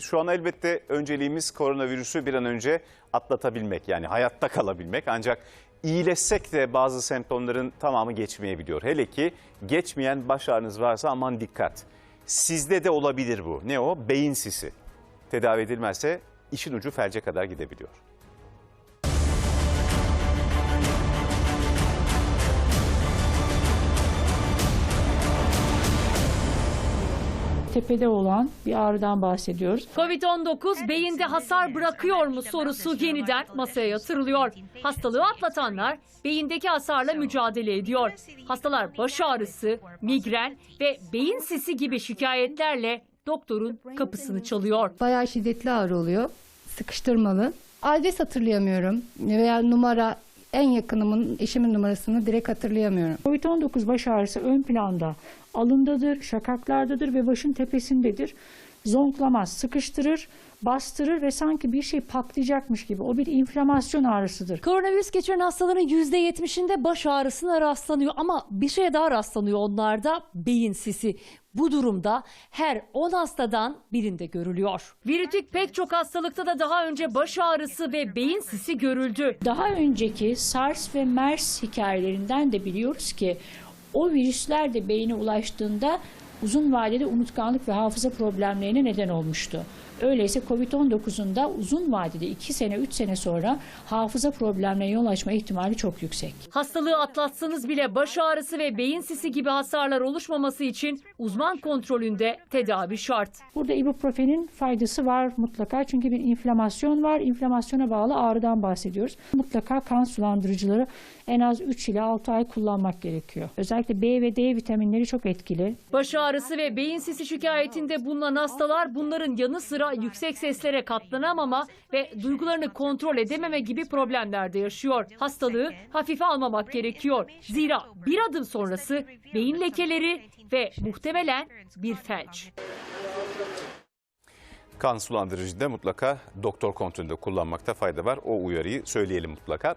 Şu an elbette önceliğimiz koronavirüsü bir an önce atlatabilmek yani hayatta kalabilmek. Ancak iyileşsek de bazı semptomların tamamı geçmeyebiliyor. Hele ki geçmeyen baş ağrınız varsa aman dikkat. Sizde de olabilir bu. Ne o? Beyin sisi. Tedavi edilmezse işin ucu felce kadar gidebiliyor. Tepede olan bir ağrıdan bahsediyoruz. Covid-19 beyinde hasar bırakıyor mu sorusu yeniden masaya yatırılıyor. Hastalığı atlatanlar beyindeki hasarla mücadele ediyor. Hastalar baş ağrısı, migren ve beyin sisi gibi şikayetlerle doktorun kapısını çalıyor. Bayağı şiddetli ağrı oluyor. Sıkıştırmalı. Adres hatırlayamıyorum veya numara en yakınımın eşimin numarasını direkt hatırlayamıyorum. Covid-19 baş ağrısı ön planda, alındadır, şakaklardadır ve başın tepesindedir. Zonklamaz, sıkıştırır, bastırır ve sanki bir şey patlayacakmış gibi. O bir inflamasyon ağrısıdır. Koronavirüs geçiren hastaların %70'inde baş ağrısına rastlanıyor ama bir şeye daha rastlanıyor onlarda beyin sisi. Bu durumda her 10 hastadan birinde görülüyor. Virütik pek çok hastalıkta da daha önce baş ağrısı ve beyin sisi görüldü. Daha önceki SARS ve MERS hikayelerinden de biliyoruz ki o virüsler de beyine ulaştığında uzun vadede unutkanlık ve hafıza problemlerine neden olmuştu. Öyleyse Covid-19'un da uzun vadede 2 sene 3 sene sonra hafıza problemlerine yol açma ihtimali çok yüksek. Hastalığı atlatsanız bile baş ağrısı ve beyin sisi gibi hasarlar oluşmaması için uzman kontrolünde tedavi şart. Burada ibuprofenin faydası var mutlaka çünkü bir inflamasyon var. İnflamasyona bağlı ağrıdan bahsediyoruz. Mutlaka kan sulandırıcıları en az 3 ile 6 ay kullanmak gerekiyor. Özellikle B ve D vitaminleri çok etkili. Baş ağrısı ve beyin sisi şikayetinde bulunan hastalar bunların yanı sıra yüksek seslere katlanamama ve duygularını kontrol edememe gibi problemler de yaşıyor. Hastalığı hafife almamak gerekiyor. Zira bir adım sonrası beyin lekeleri ve muhtemelen bir felç. Kan sulandırıcı da mutlaka doktor kontrolünde kullanmakta fayda var. O uyarıyı söyleyelim mutlaka.